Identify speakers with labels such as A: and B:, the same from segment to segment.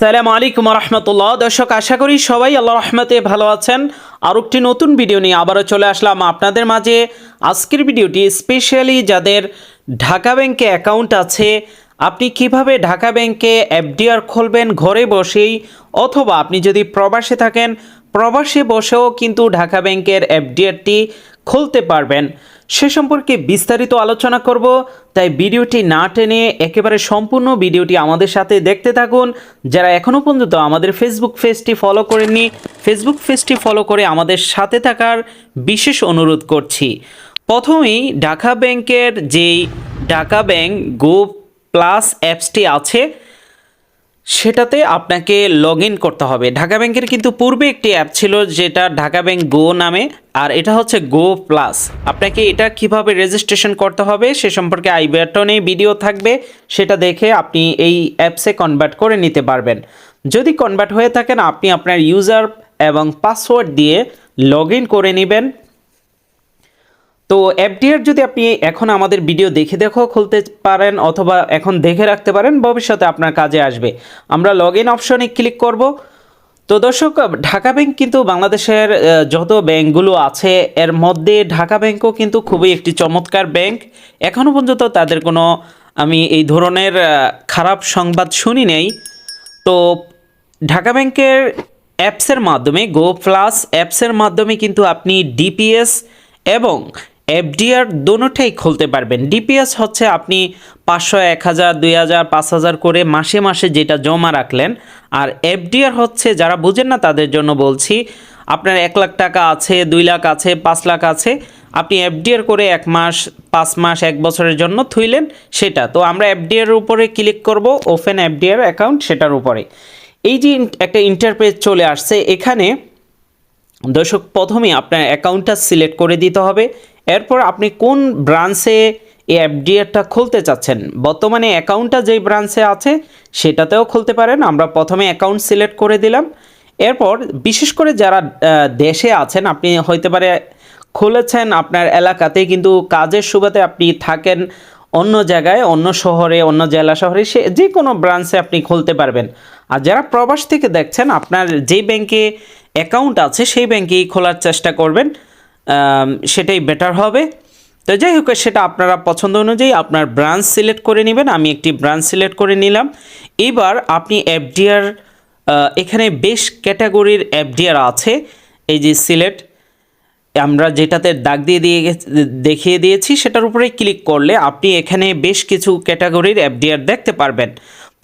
A: সালাম আলাইকুম রহমতুল্লাহ। দর্শক, আশা করি সবাই আল্লাহ রহমতে ভালো আছেন। আর একটি নতুন ভিডিও নিয়ে আবারও চলে আসলাম আপনাদের মাঝে। আজকের ভিডিওটি স্পেশালি যাদের ঢাকা ব্যাংকে অ্যাকাউন্ট আছে, আপনি কীভাবে ঢাকা ব্যাংকে এফডিআর খুলবেন, ঘরে বসেই, অথবা আপনি যদি প্রবাসে থাকেন, প্রবাসে বসেও কিন্তু ঢাকা ব্যাংকের এফডিআরটি খুলতে পারবেন। সে সম্পর্কে বিস্তারিত আলোচনা করব, তাই ভিডিওটি না টেনে একেবারে সম্পূর্ণ ভিডিওটি আমাদের সাথে দেখতে থাকুন। যারা এখনও পর্যন্ত আমাদের ফেসবুক পেজটি ফলো করেননি ফেসবুক পেজটি ফলো করে আমাদের সাথে থাকার বিশেষ অনুরোধ করছি। প্রথমেই ঢাকা ব্যাংকের যেই ঢাকা ব্যাংক গো প্লাস অ্যাপসটি আছে সেটাতে আপনাকে লগ করতে হবে। ঢাকা ব্যাংকের কিন্তু পূর্বে একটি অ্যাপ ছিল যেটা ঢাকা ব্যাংক গো নামে, আর এটা হচ্ছে গো প্লাস। আপনাকে এটা কীভাবে রেজিস্ট্রেশন করতে হবে সে সম্পর্কে আই বাটনে ভিডিও থাকবে, সেটা দেখে আপনি এই অ্যাপসে কনভার্ট করে নিতে পারবেন। যদি কনভার্ট হয়ে থাকেন, আপনি আপনার ইউজার এবং পাসওয়ার্ড দিয়ে লগ করে নেবেন। তো এফডিআর যদি আপনি এখন আমাদের ভিডিও দেখে দেখো খুলতে পারেন অথবা এখন দেখে রাখতে পারেন, ভবিষ্যতে আপনার কাজে আসবে। আমরা লগ ইন অপশনে ক্লিক করব। তো দর্শক, ঢাকা ব্যাংক কিন্তু বাংলাদেশের যত ব্যাংকগুলো আছে, এর মধ্যে ঢাকা ব্যাংকও কিন্তু খুবই একটি চমৎকার ব্যাংক এখনও পর্যন্ত তাদের কোনো, আমি এই ধরনের খারাপ সংবাদ শুনি নেই। তো ঢাকা ব্যাংকের অ্যাপসের মাধ্যমে গো প্লাস অ্যাপসের মাধ্যমে কিন্তু আপনি ডিপিএস এবং এফডিআর দোনোটাই খুলতে পারবেন। ডিপিএস হচ্ছে আপনি পাঁচশো এক হাজার দুই হাজার পাঁচ হাজার করে মাসে মাসে যেটা জমা রাখলেন। আর এফডিআর হচ্ছে যারা বুঝেন না তাদের জন্য বলছি, আপনার এক লাখ টাকা আছে, দুই লাখ আছে, পাঁচ লাখ আছে, আপনি এফডিআর করে এক মাস, পাঁচ মাস, এক বছরের জন্য থুইলেন সেটা। তো আমরা এফডিআর উপরে ক্লিক করব, ওপেন এফডিআর অ্যাকাউন্ট সেটার উপরে। এই যে একটা ইন্টারপেজ চলে আসছে, এখানে দর্শক প্রথমে আপনার অ্যাকাউন্টটা সিলেক্ট করে দিতে হবে। এরপর আপনি কোন ব্রাঞ্চে এই এফডিআরটা খুলতে চাচ্ছেন? বর্তমানে অ্যাকাউন্টটা যেই ব্রাঞ্চে আছে, সেটাতেও খুলতে পারেন। আমরা প্রথমে অ্যাকাউন্ট সিলেক্ট করে দিলাম। এরপর বিশেষ করে যারা দেশে আছেন, আপনি হইতে পারে খুলেছেন আপনার এলাকাতে, কিন্তু কাজের সুবাদে আপনি থাকেন অন্য জায়গায়, অন্য শহরে, অন্য জেলা শহরে, সে যে কোনো ব্রাঞ্চে আপনি খুলতে পারবেন। আর যারা প্রবাস থেকে দেখছেন, আপনার যে ব্যাংকে অ্যাকাউন্ট আছে, সেই ব্যাংকেই খোলার চেষ্টা করবেন। সেটাই বেটার হবে। তো যাই হোক, সেটা আপনারা পছন্দ অনুযায়ী আপনার ব্রাঞ্চ সিলেক্ট করে নেবেন। আমি একটি ব্রাঞ্চ সিলেক্ট করে নিলাম। এবার আপনি এফডিআর এখানে বেশ ক্যাটাগরির এফডিআর আছে। এই যে সিলেক্ট আমরা যেটাতে দাগ দিয়ে দিয়ে দেখিয়ে দিয়েছি, সেটার উপরে ক্লিক করলে আপনি এখানে বেশ কিছু ক্যাটাগরির এফডিআর দেখতে পারবেন।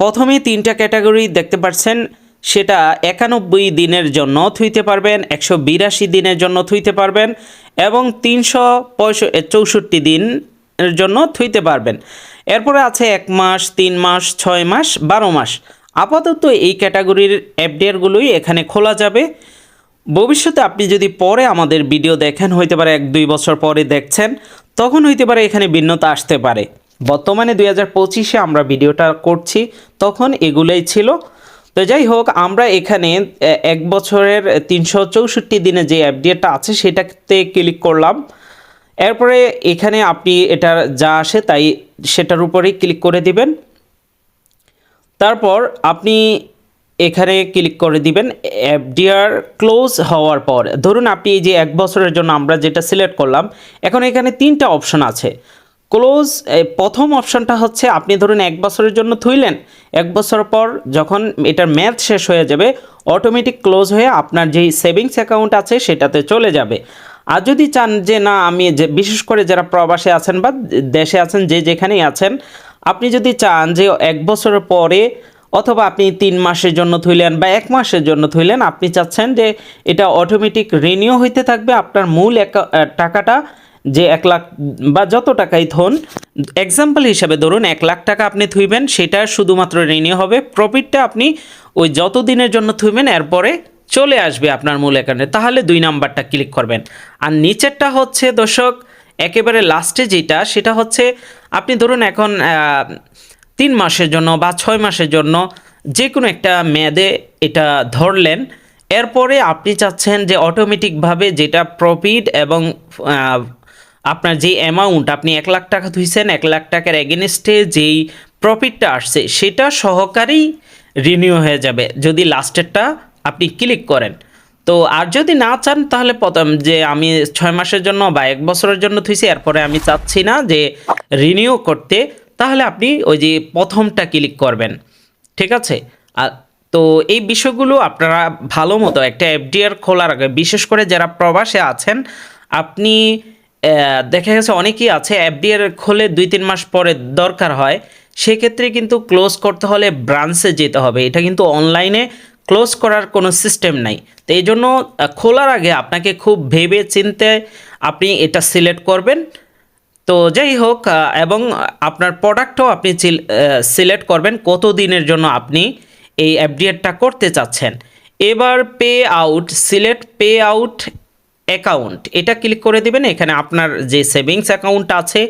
A: প্রথমে তিনটা ক্যাটাগরি দেখতে পাচ্ছেন সেটা একানব্বই দিনের জন্য থুইতে পারবেন, একশো বিরাশি দিনের জন্য থুইতে পারবেন এবং তিনশো চৌষট্টি দিনের জন্য থুইতে পারবেন। এরপরে আছে এক মাস, তিন মাস, ছয় মাস, বারো মাস। আপাতত এই ক্যাটাগরির এফডিআরগুলোই এখানে খোলা যাবে। ভবিষ্যতে আপনি যদি পরে আমাদের ভিডিও দেখেন, হইতে পারে এক, দুই বছর পরে দেখছেন, তখন হইতে পারে এখানে ভিন্নতা আসতে পারে। বর্তমানে দুই হাজার পঁচিশে আমরা ভিডিওটা করছি, তখন এগুলোই ছিল। তো যাই হোক আমরা এখানে এক বছরের তিনশো চৌষট্টি দিনে যে অ্যাপডিএটা আছে, সেটাতে ক্লিক করলাম। এরপরে এখানে আপনি এটার যা আসে তাই সেটার উপরেই ক্লিক করে দিবেন। তারপর আপনি এখানে ক্লিক করে দিবেন এফডিআর ক্লোজ হওয়ার পর। ধরুন আপনি এই যে এক বছরের জন্য আমরা যেটা সিলেক্ট করলাম, এখন এখানে তিনটা অপশন আছে। ক্লোজ প্রথম অপশনটা হচ্ছে আপনি ধরুন এক বছরের জন্য থুইলেন। এক বছর পর যখন এটার ম্যাথ শেষ হয়ে যাবে অটোমেটিক ক্লোজ হয়ে আপনার যেই সেভিংস অ্যাকাউন্ট আছে সেটাতে চলে যাবে। আর যদি চান যে না, আমি যে, বিশেষ করে যারা প্রবাসে আছেন বা দেশে আছেন, যে যেখানেই আছেন, আপনি যদি চান যে এক বছর পরে অথবা আপনি তিন মাসের জন্য থইলেন বা এক মাসের জন্য থইলেন, আপনি চাচ্ছেন যে এটা অটোমেটিক রিনিউ হইতে থাকবে, আপনার মূল টাকাটা যে এক লাখ বা যত টাকাই থন এক্সাম্পল হিসাবে ধরুন এক লাখ টাকা আপনি থুইবেন, সেটা শুধুমাত্র রিনিউ হবে প্রফিটটা আপনি ওই যত দিনের জন্য থুইবেন, এরপরে চলে আসবে আপনার মূল অ্যাকাউন্টে তাহলে দুই নাম্বারটা ক্লিক করবেন। আর নিচেরটা হচ্ছে দর্শক, একেবারে লাস্টে যেটা, সেটা হচ্ছে আপনি ধরুন এখন তিন মাসের জন্য বা ছয় মাসের জন্য যে কোনো একটা মেয়াদে এটা ধরলেন, এরপরে আপনি চাচ্ছেন যে অটোমেটিকভাবে যেটা প্রফিট এবং আপনার যে অ্যামাউন্ট আপনি এক লাখ টাকা ধুইছেন, এক লাখ টাকার এগেনস্টে যেই প্রফিটটা আসছে, সেটা সহকারেই রিনিউ হয়ে যাবে। যদি লাস্টেরটা আপনি ক্লিক করেন। তো আর যদি না চান, তাহলে প্রথম যে আমি ছয় মাসের জন্য বা এক বছরের জন্য থুইছি এরপরে আমি চাচ্ছি না যে রিনিউ করতে, তাহলে আপনি ওই যে প্রথমটা ক্লিক করবেন। ঠিক আছে? আর তো এই বিষয়গুলো আপনারা ভালো মতো একটা এফডিআর খোলার আগে, বিশেষ করে যারা প্রবাসে আছেন, আপনি দেখা গেছে অনেকেই আছে এফডিআর খোলে দুই তিন মাস পরে দরকার হয়। সেক্ষেত্রে কিন্তু ক্লোজ করতে হলে ব্রাঞ্চে যেতে হবে। এটা কিন্তু অনলাইনে ক্লোজ করার কোনো সিস্টেম নাই। তো এই জন্য খোলার আগে আপনাকে খুব ভেবে চিনতে আপনি এটা সিলেক্ট করবেন। তো যাই হোক এবং আপনার প্রোডাক্টও আপনি সিলেক্ট করবেন কত দিনের জন্য আপনি এই অ্যাপডিএটটা করতে চাচ্ছেন। এবার pay out select pay out account. এটা ক্লিক করে দিবেন, এখানে আপনার যে সেভিংস অ্যাকাউন্ট আছে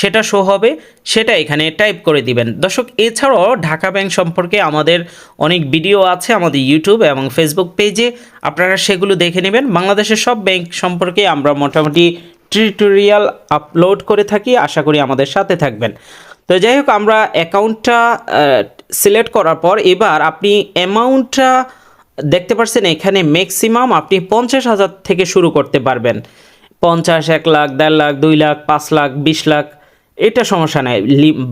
A: সেটা শো হবে, সেটা এখানে টাইপ করে দিবেন। দর্শক, এছাড়াও ঢাকা ব্যাংক সম্পর্কে আমাদের অনেক ভিডিও আছে আমাদের ইউটিউব এবং ফেসবুক পেজে আপনারা সেগুলো দেখে নেবেন। বাংলাদেশের সব ব্যাংক সম্পর্কে আমরা মোটামুটি টিউটোরিয়াল আপলোড করে থাকি, আশা করি আমাদের সাথে থাকবেন। তো যাই হোক, আমরা অ্যাকাউন্টটা সিলেক্ট করার পর এবার আপনি অ্যামাউন্টটা দেখতে পাচ্ছেন এখানে ম্যাক্সিমাম আপনি পঞ্চাশ হাজার থেকে শুরু করতে পারবেন। পঞ্চাশ, এক লাখ, দেড় লাখ, দুই লাখ, পাঁচ লাখ, বিশ লাখ, এটা সমস্যা নেই।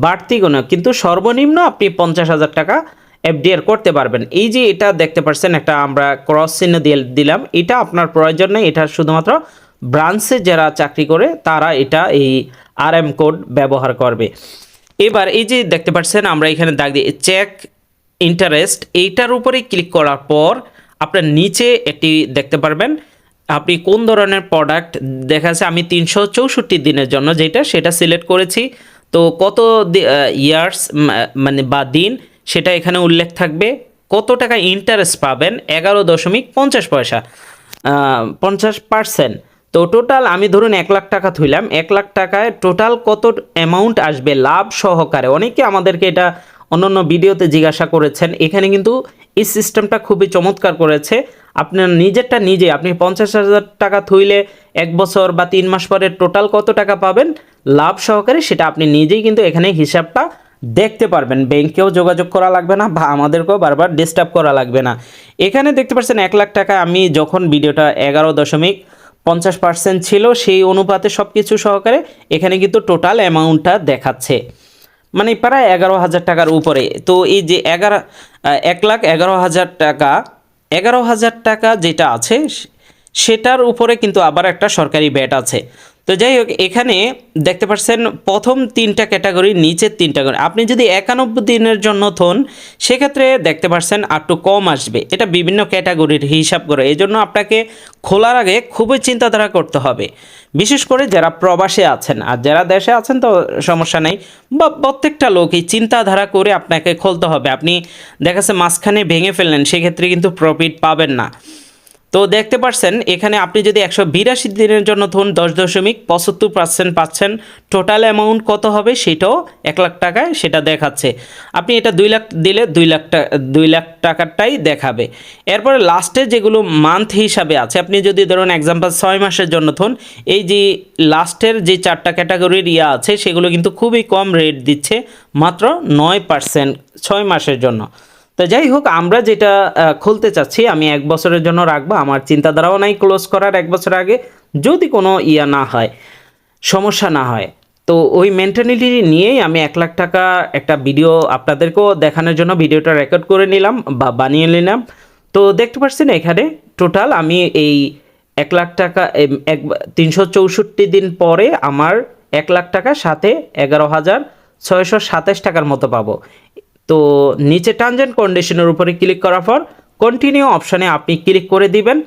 A: বাড়তি কোনো, কিন্তু সর্বনিম্ন আপনি পঞ্চাশ হাজার টাকা এফডিআর করতে পারবেন। এই যে এটা দেখতে পাচ্ছেন একটা আমরা ক্রস চিহ্ন দিয়ে দিলাম, এটা আপনার প্রয়োজন নেই, এটা শুধুমাত্র ব্রাঞ্চে যারা চাকরি করে, তারা এটা এই আর এম কোড ব্যবহার করবে। এবার এই যে দেখতে পাচ্ছেন আমরা এখানে দাগ দিয়ে চেক ইন্টারেস্ট এইটার উপরে ক্লিক করার পর আপনার নিচে এটি দেখতে পারবেন, আপনি কোন ধরনের প্রোডাক্ট দেখা যাচ্ছে আমি তিনশো চৌষট্টি দিনের জন্য যেটা সেটা সিলেক্ট করেছি। তো কত ইয়ার্স মানে বা দিন সেটা এখানে উল্লেখ থাকবে। কত টাকা ইন্টারেস্ট পাবেন? এগারো দশমিক পঞ্চাশ পয়সা। পঞ্চাশ পার্সেন্ট তো টোটাল আমি ধরুন এক লাখ টাকা থইলাম। এক লাখ টাকায় টোটাল কত অ্যামাউন্ট আসবে? লাভ সহকারে। অনেকে আমাদেরকে এটা অন্যান্য ভিডিওতে জিজ্ঞাসা করেছেন। এখানে কিন্তু এই সিস্টেমটা খুবই চমৎকার করেছে। আপনার নিজেরটা নিজে, আপনি পঞ্চাশ হাজার টাকা থইলে এক বছর বা তিন মাস পরে টোটাল কত টাকা পাবেন? লাভ সহকারে সেটা আপনি নিজেই কিন্তু এখানে হিসাবটা দেখতে পারবেন। ব্যাংকেও যোগাযোগ করা লাগবে না বা আমাদেরকেও বারবার ডিস্টার্ব করা লাগবে না। এখানে দেখতে পাচ্ছেন এক লাখ টাকা আমি যখন ভিডিওটা এগারো দশমিক পঞ্চাশ পার্সেন্ট ছিল, সেই অনুপাতে সব কিছু সহকারে এখানে কিন্তু টোটাল অ্যামাউন্টটা দেখাচ্ছে। মানে প্রায় এগারো হাজার টাকার উপরে। তো এই যে এগারো এক লাখ এগারো হাজার টাকা, এগারো হাজার টাকা যেটা আছে, সেটার উপরে কিন্তু আবার একটা সরকারি ব্যাট আছে। তো যাই হোক, এখানে দেখতে পাচ্ছেন প্রথম তিনটা ক্যাটাগরি, নিচের তিনটা করে আপনি যদি একানব্বই দিনের জন্য থন, সেক্ষেত্রে দেখতে পাচ্ছেন একটু কম আসবে। এটা বিভিন্ন ক্যাটাগরির হিসাব করে। এই জন্য আপনাকে খোলার আগে খুবই চিন্তাধারা করতে হবে। বিশেষ করে যারা প্রবাসে আছেন, আর যারা দেশে আছেন তো সমস্যা নেই, বা প্রত্যেকটা লোকই চিন্তাধারা করে আপনাকে খুলতে হবে। আপনি দেখা যাচ্ছে মাঝখানে ভেঙে ফেললেন, সেক্ষেত্রে কিন্তু প্রফিট পাবেন না। তো দেখতে পাচ্ছেন এখানে আপনি যদি একশো বিরাশি দিনের জন্য ধরুন দশ দশমিক পঁচাত্তর পার্সেন্ট পাচ্ছেন টোটাল অ্যামাউন্ট কত হবে সেটাও এক লাখ টাকায় সেটা দেখাচ্ছে। আপনি এটা দুই লাখ দিলে দুই লাখ টাকা দুই লাখ টাকারটাই দেখাবে। এরপরে লাস্টে যেগুলো মান্থ হিসাবে আছে, আপনি যদি ধরুন এক্সাম্পল ছয় মাসের জন্য ধরুন, এই যে লাস্টের যে চারটা ক্যাটাগরির ইয়া আছে, সেগুলো কিন্তু খুবই কম রেট দিচ্ছে মাত্র নয় পার্সেন্ট ছয় মাসের জন্য। তো যাই হোক, আমরা যেটা খুলতে চাচ্ছি, আমি এক বছরের জন্য রাখব, আমার চিন্তাধারাও নাই ক্লোজ করার এক বছর আগে, যদি কোনো ইয়া না হয়, সমস্যা না হয়। তো ওই মেন্টালিটি নিয়েই আমি এক লাখ টাকা একটা ভিডিও আপনাদেরকেও দেখানোর জন্য ভিডিওটা রেকর্ড করে নিলাম বা বানিয়ে নিলাম। তো দেখতে পাচ্ছেন এখানে টোটাল আমি এই এক লাখ টাকা এক, তিনশো চৌষট্টি দিন পরে আমার এক লাখ টাকা সাথে এগারো হাজার ছয়শো সাতাশ টাকার মতো পাবো। তো নিচে অ্যান্ড কন্ডিশনের উপরে ক্লিক করার পর কন্টিনিউ অপশানে আপনি ক্লিক করে দিবেন।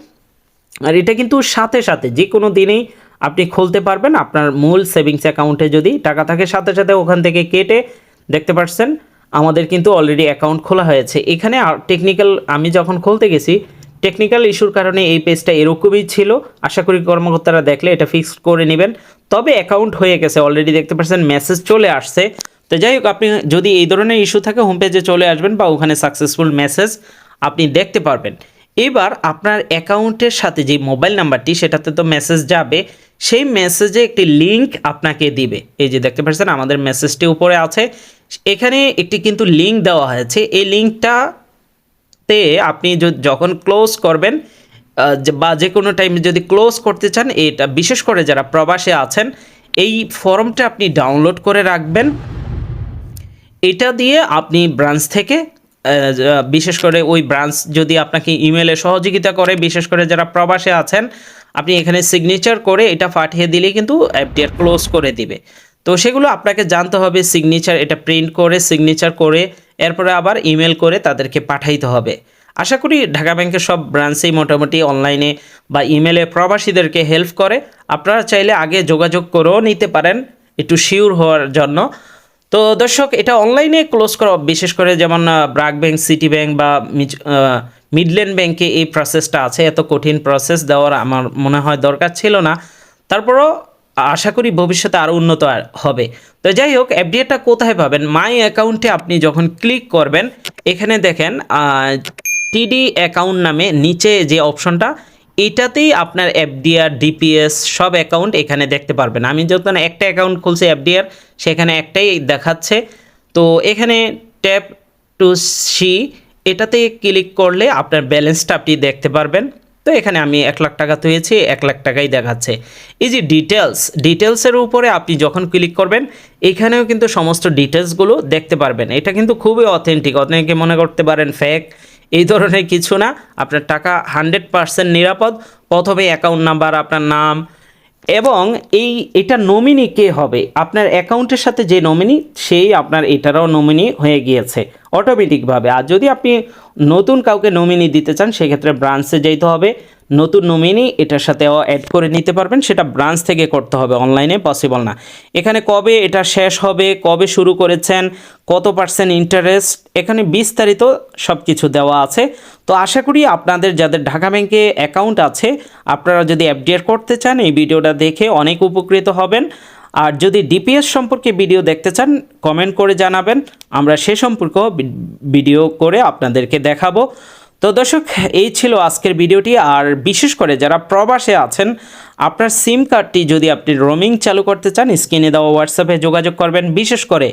A: আর এটা কিন্তু সাথে সাথে যে কোনো দিনেই আপনি খুলতে পারবেন আপনার মূল সেভিংস অ্যাকাউন্টে যদি টাকা থাকে সাথে সাথে ওখান থেকে কেটে দেখতে পাচ্ছেন আমাদের কিন্তু অলরেডি অ্যাকাউন্ট খোলা হয়েছে। এখানে টেকনিক্যাল আমি যখন খুলতে গেছি টেকনিক্যাল ইস্যুর কারণে এই পেজটা এরকমই ছিল। আশা করি কর্মকর্তারা দেখলে এটা ফিক্সড করে নেবেন। তবে অ্যাকাউন্ট হয়ে গেছে অলরেডি দেখতে পাচ্ছেন মেসেজ চলে আসছে। তো যাই হোক, আপনি যদি এই ধরনের ইস্যু থাকে হোম পেজে চলে আসবেন বা ওখানে সাকসেসফুল মেসেজ আপনি দেখতে পারবেন। এবার আপনার অ্যাকাউন্টের সাথে যে মোবাইল নাম্বারটি সেটাতে তো মেসেজ যাবে, সেই মেসেজে একটি লিংক আপনাকে দিবে। এই যে দেখতে পাচ্ছেন, আমাদের মেসেজটি উপরে আছে। এখানে একটি কিন্তু লিংক দেওয়া হয়েছে। এই ফর্মটাতে আপনি যখন ক্লোজ করবেন বা যে কোনো টাইমে যদি ক্লোজ করতে চান, এটা বিশেষ করে যারা প্রবাসে আছেন, এই ফর্মটা আপনি ডাউনলোড করে রাখবেন। এটা দিয়ে আপনি ব্রাঞ্চ থেকে বিশেষ করে ওই ব্রাঞ্চ যদি আপনাকে ইমেলে সহযোগিতা করে, বিশেষ করে যারা প্রবাসে আছেন, আপনি এখানে সিগনেচার করে এটা পাঠিয়ে দিলে কিন্তু অ্যাপটিআর ক্লোজ করে দিবে। তো সেগুলো আপনাকে জানতে হবে সিগনেচার এটা প্রিন্ট করে সিগনেচার করে, এরপরে আবার ইমেল করে তাদেরকে পাঠাইতে হবে। আশা করি ঢাকা ব্যাংকের সব ব্রাঞ্চেই মোটামুটি অনলাইনে বা ইমেলে প্রবাসীদেরকে হেল্প করে। আপনারা চাইলে আগে যোগাযোগ করেও নিতে পারেন, একটু শিওর হওয়ার জন্য। তো দর্শক, এটা অনলাইনে ক্লোজ করা, বিশেষ করে যেমন ব্রাক ব্যাংক, সিটি ব্যাংক বা মিডল্যান্ড ব্যাংকে এই প্রসেসটা আছে, এত কঠিন প্রসেস দেওয়ার আমার মনে হয় দরকার ছিল না। তারপরও আশা করি ভবিষ্যতে আরও উন্নত হবে। তো যাই হোক এফডিএটা কোথায় পাবেন? মাই অ্যাকাউন্টে আপনি যখন ক্লিক করবেন, এখানে দেখেন টিডি অ্যাকাউন্ট নামে নিচে যে অপশনটা এটাতেই আপনার এফডিআর ডিপিএস সব অ্যাকাউন্ট এখানে দেখতে পারবেন। আমি যখন একটা অ্যাকাউন্ট খুলছি এফডিআর সেখানে একটাই দেখাচ্ছে। তো এখানে ট্যাপ টু সি এটাতে ক্লিক করলে আপনার ব্যালেন্সটা আপনি দেখতে পারবেন। তো এখানে আমি এক লাখ টাকা তুলেছি, এক লাখ টাকাই দেখাচ্ছে। এই যে ডিটেলস ডিটেলসের উপরে আপনি যখন ক্লিক করবেন, এখানেও কিন্তু সমস্ত ডিটেলসগুলো দেখতে পারবেন। এটা কিন্তু খুবই অথেন্টিক অনেকে মনে করতে পারেন ফেক এই ধরনের কিছু না। আপনার টাকা হান্ড্রেড পারসেন্ট নিরাপদ। প্রথমে অ্যাকাউন্ট নাম্বার আপনার নাম এবং এই, এটা নমিনি কে হবে? আপনার অ্যাকাউন্টের সাথে যে নমিনি সেই আপনার এটারও নমিনি হয়ে গিয়েছে অটোমেটিকভাবে আর যদি আপনি নতুন কাউকে নমিনি দিতে চান, সেক্ষেত্রে ব্রাঞ্চে যেতে হবে। নতুন নমিনি এটার সাথেও অ্যাড করে নিতে পারবেন, সেটা ব্রাঞ্চ থেকে করতে হবে অনলাইনে পসিবল না। এখানে কবে এটা শেষ হবে, কবে শুরু করেছেন, কত পার্সেন্ট ইন্টারেস্ট এখানে বিস্তারিত সব কিছু দেওয়া আছে। তো আশা করি আপনাদের যাদের ঢাকা ব্যাংকে অ্যাকাউন্ট আছে, আপনারা যদি এফডিআর করতে চান, এই ভিডিওটা দেখে অনেক উপকৃত হবেন। আর যদি ডিপিএস সম্পর্কে ভিডিও দেখতে চান কমেন্ট করে জানাবেন। আমরা সে সম্পর্ক ভিডিও করে আপনাদেরকে দেখাবো। তো দর্শক, এই ছিল আজকের ভিডিওটি। আর বিশেষ করে যারা প্রবাসে আছেন, আপনার সিম কার্ডটি যদি আপনি রোমিং চালু করতে চান, স্ক্রিনে দেওয়া হোয়াটসঅ্যাপে যোগাযোগ করবেন। বিশেষ করে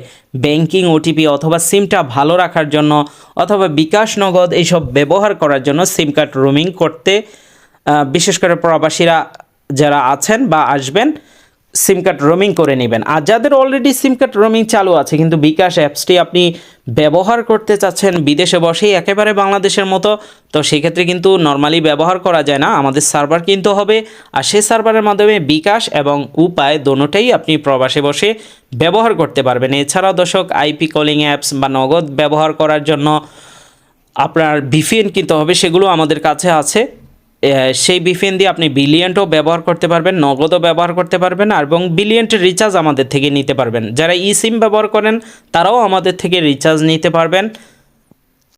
A: ব্যাংকিং ওটিপি অথবা সিমটা ভালো রাখার জন্য অথবা বিকাশ নগদ এইসব ব্যবহার করার জন্য সিম কার্ড রোমিং করতে বিশেষ করে প্রবাসীরা যারা আছেন বা আসবেন সিম কার্ড রোমিং করে নেবেন। আর যাদের অলরেডি সিম কার্ড রোমিং চালু আছে, কিন্তু বিকাশ অ্যাপসটি আপনি ব্যবহার করতে চাচ্ছেন, বিদেশে বসেই একেবারে বাংলাদেশের মতো, তো সেক্ষেত্রে কিন্তু নর্মালি ব্যবহার করা যায় না। আমাদের সার্ভার কিনতে হবে, আর সেই সার্ভারের মাধ্যমে বিকাশ এবং উপায় দোনোটাই আপনি প্রবাসে বসে ব্যবহার করতে পারবেন। এছাড়াও দর্শক আইপি কলিং অ্যাপস বা নগদ ব্যবহার করার জন্য আপনার ভিপিএন কিনতে হবে, সেগুলো আমাদের কাছে আছে। সেই বিফিন দিয়ে আপনি বিলিয়েন্টও ব্যবহার করতে পারবেন, নগদও ব্যবহার করতে পারবেন এবং বিলিয়নটের রিচার্জ আমাদের থেকে নিতে পারবেন। যারা ই সিম ব্যবহার করেন, তারাও আমাদের থেকে রিচার্জ নিতে পারবেন।